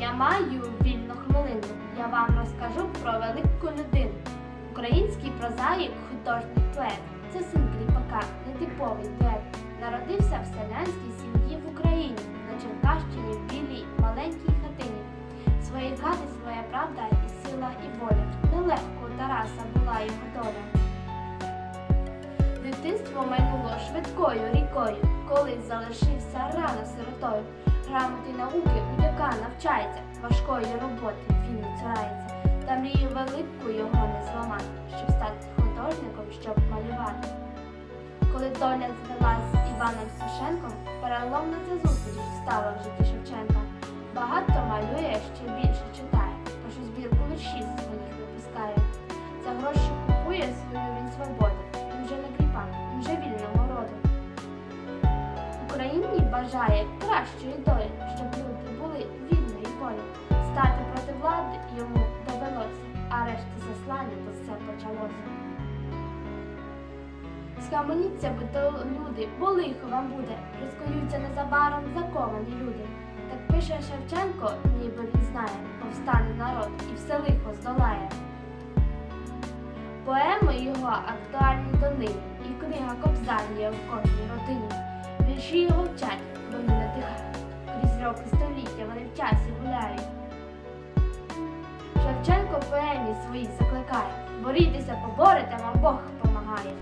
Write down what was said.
я маю вільну хвилину, я вам розкажу про велику людину. Український прозаїк, художник поет. Це син кріпака, нетиповий дует. Народився в селянській сім'ї в Україні, на Черкащині, в білій маленькій хатині. Свої хати, своя правда і сила, і воля. Нелегко Тараса була його доля. Дитинство майнуло швидкою рікою, колись залишився рано сиротою. Грамоти науки будь-яка навчається, важкої роботи він не цурається. Та мрію велику його не зламати, щоб стати художником, щоб малювати. Коли доля звела з Іваном Сушенком, переломна ця зустріч стала в житті Шевченка. Багато малює, ще більше читає, у збірку віршів бажає кращої долі, щоб люди були вільної волі. Стати проти влади йому довелося, а решти заслання то все почалося. Схаменіться би то люди, бо лихо вам буде, розкоються незабаром заковані люди. Так пише Шевченко, ніби він знає, повстане народ і все лихо здолає. Поеми його актуальні донині, і книга Кобзар є в кожній родині. Вірші його Шевченко своїй закликає. Борітеся, поборете, вам Бог помагає.